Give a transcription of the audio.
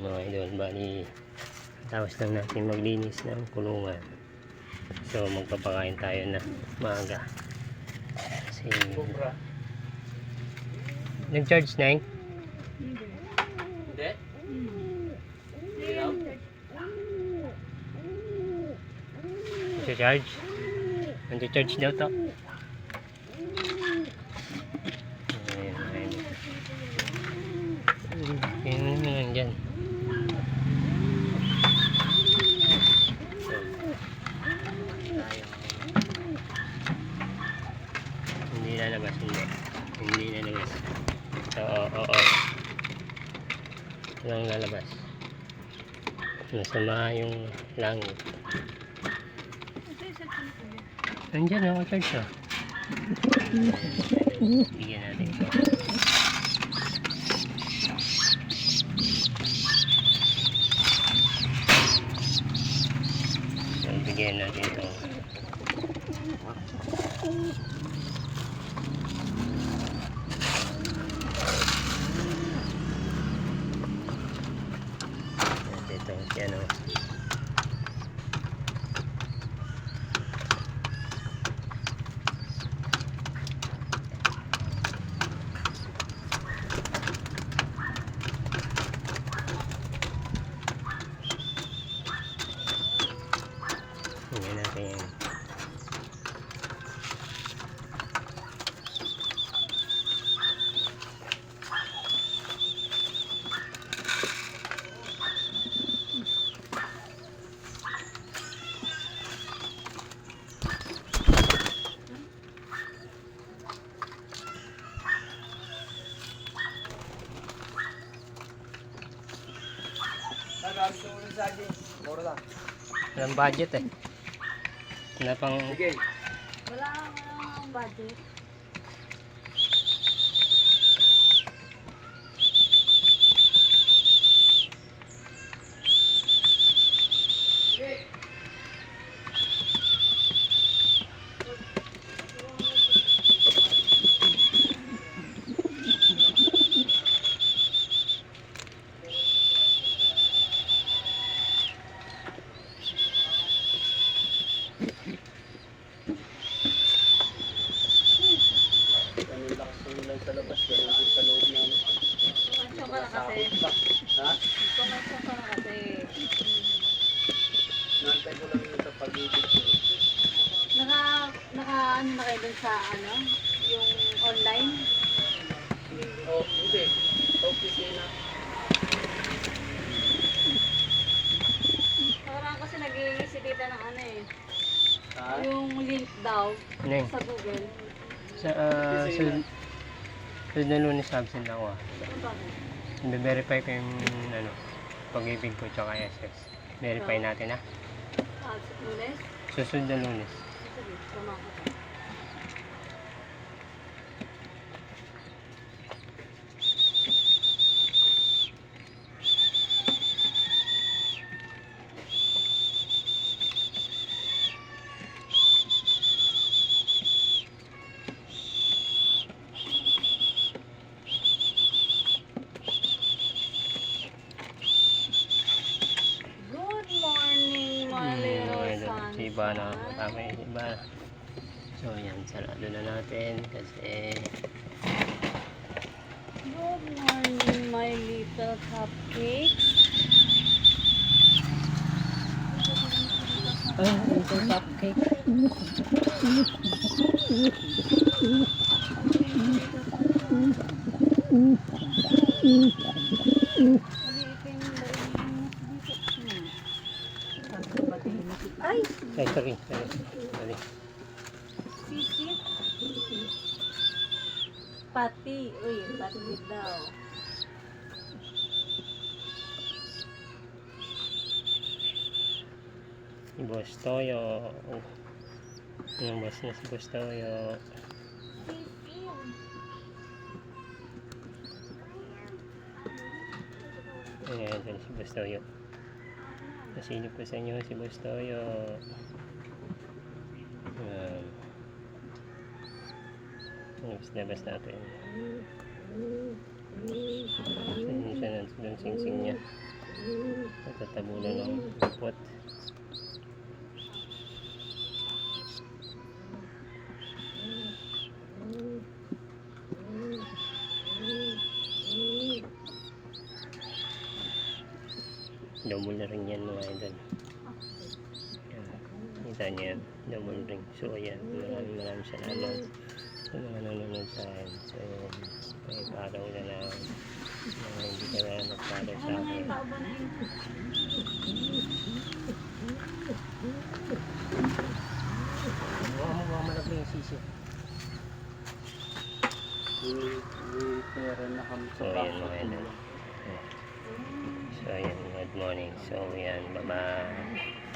mga idol bali tapos lang natin maglinis ng kulungan so magpapakain tayo na maaga kasi Bukra. nag-charge na eh Hindi? Hindi raw? Nag-charge nag-charge daw to Ayan, ayan. Yun yun yun dyan. So, tayo. Hindi lalabas, hindi. Hindi lalabas. Oo, oo, oo. Walang lalabas. Masama yung langit. Nandyan, naka-charge ah. Bigyan natin ito. So, bigyan natin ito. Ito, yan o. Mura lang. Walang budget eh. Wala pang Sige. Wala kang budget. Kasi. Nantay ko lang sa pag-ibig ko. Naka, naka ano na kayo dun sa ano? Yung online? Oh, hindi. Sa opisina. Parang kasi nag-iisi dito ng ano eh. Ha? Yung link daw yun? sa Google. Sa, uh, sunod, sunod na lunes absent ako ah. Ano ba? Be-verify ko yung ano, pag-ibig ko tsaka SS. Verify natin ah. Ah, lunes? Susunod na lunes. Sige, tama ko. Good morning, my Hmm, little kasama yung si Ivana. So yan, sarado na natin kasi Good morning, my little cupcakes. Ah, ito cupcake. Ay, Ay, sorry. Sorry. sorry. sisi. Pati. Uy, pati daw. Si Boss Toyo. Yung boss na si Boss Toyo. Ayan, yan si Boss Toyo. Nasilip ko sa inyo si Boss Toyo. Ayan. Labas-labas natin. Ayan siya na doon sing-sing niya. Natatabunan ng upot. Double na rin yan mga idol. Yan. Kita niyo yan. Double ring. So ayan. Maraming maraming salamat sa mga nanonood sa akin. So. May follow na lang. Mga hindi ka na nag-follow sa akin. na? Huwag mo, huwag mo na yung sisi. May, may pera na kami sa So. So ayan. Good morning. So yan. Bye-bye.